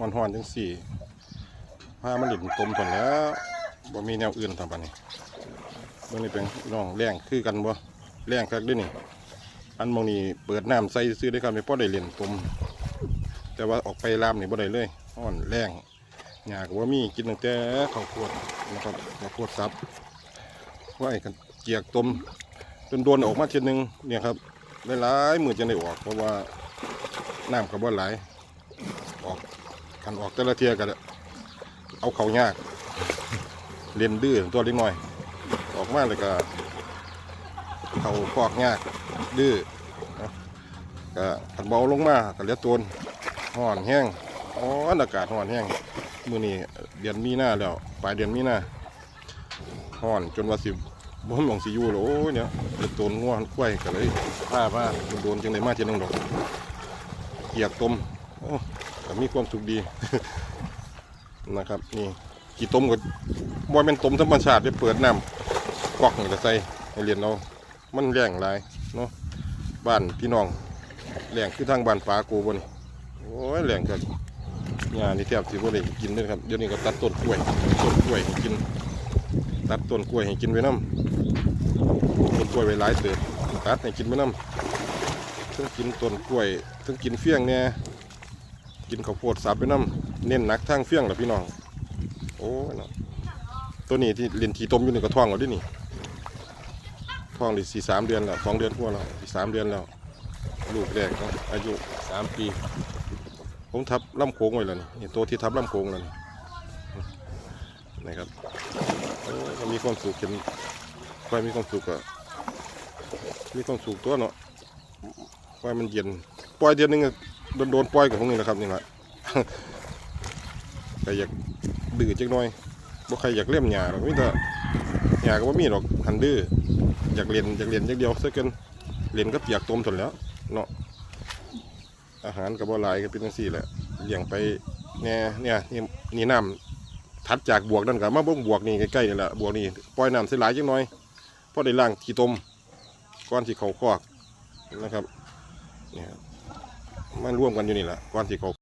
ฮ้อนๆจังสี่พามันหลินตมทนแล้วบ่มีแนวอื่นทำปานนี้เบิ่งนี่เป็นน้องแรงคือกันบ่แรงคักด้นี่อันมองนี้เปิดน้ำใส่ซื้อได้ครับไม่พอได้เล่นตมแต่ว่าออกไปลามนี่บ่ได้เลยฮ้อนแรงหญ้าก็บ่มีกินตั้งแต่ข้าวโพดนะครับข้าวโพดซับไว้กันเจียกตมจนโดนออกมาเทียนึงเนี่ยครับหลายๆมือจะได้ออกเพราะว่าน้ำก็บ่หลายออก คันออกแต่ละเทียก็เอาเขายากเล่นดื้อตัวเล็กน้อย ออกมาเลยก็เขาฟอกยากดื้อเนาะก็ขันเบาลงมาก็เหลือตัวห่อนแห้งอ๋ออากาศห่อนแห้งมือนี้เดือนมีนาแล้วปลายเดือนมีนาห่อนจนว่าสิบบ่มองสิยู่แล้วโอ้ยเนี่ยเหลือตัวง่วงควยก็เลยพามาโดนจังไดมาเทียนึงดอกเกียกต้มโอ้ ก็มีความสุขดีนะครับนี่กี่ต้มก็บ่แม่นต้มธรรมชาติไปเปิดน้ำกวักนี่ก็ใส่ให้เรียนเรามันแรงหลายเนาะบ้านพี่น้องแรงคือทางบ้านฟ้ากูบนโอ้ยแรงกันงานนี่แทบสิบ่ได้กินเลยครับเดี๋ยวนี้ก็ตัดต้นกล้วยต้นกล้วยให้กิน ตัดต้นกล้วยให้กินไว้น้ำต้นกล้วยไว้หลายเติบตัดให้กินไว้น้ำทั้งกินต้นกล้วยทั้งกินเฟี้ยงเนี่ย กินข้าวโพดสับไว้น้ำเน้นหนักทางเฟี้ยงแหละพี่น้อง โอ้ยเนาะตัวนี้ที่เรียนทีต้มอยู่นี่ก็ท้องแล้วดินี่ท้องด้สี่สามเดือนแล้วสองเดือนกว่าแล้วสี่สามเดือนแล้วลูกแรกเนาะอายุสามปี ผมทับลำโค้งไว้แล้วนี่ตัวที่ทับลำโค้งแล้วนี่นะครับโอ้ก็มีความสุขเห็นควายมีความสุขอะมีความสุขตัวเนาะควายมันเย็นปล่อยเดือนหนึงอะ โดนโดนๆปล่อยกับพวกนี้นะครับนี่แหละก็อยากดื้อจักหน่อยบ่ใครอยากเล่มหญ้าหรอกมีแต่หญ้าก็บ่มีหรอกหันดื้ออยากเรียนอยากเรียนอย่างเดียวซะเกินเรียนก็เปียกต้มทนแล้วเนาะอาหารก็บ่หลายก็เป็นจังซี่แหละเลี้ยงไปแน่เนี่ยนี่นี่น้ำถัดจากบวกนั่นก็มาบ่งบวกนี่ใกล้ๆนี่แหละบวกนี่ปล่อยน้ำใส่หลายจังหน่อยพอได้ล้างที่ต้มก่อนสิเขาคอกนะครับเนี่ย มันร่วมกันอยู่นี่แหละก่อนสิเขา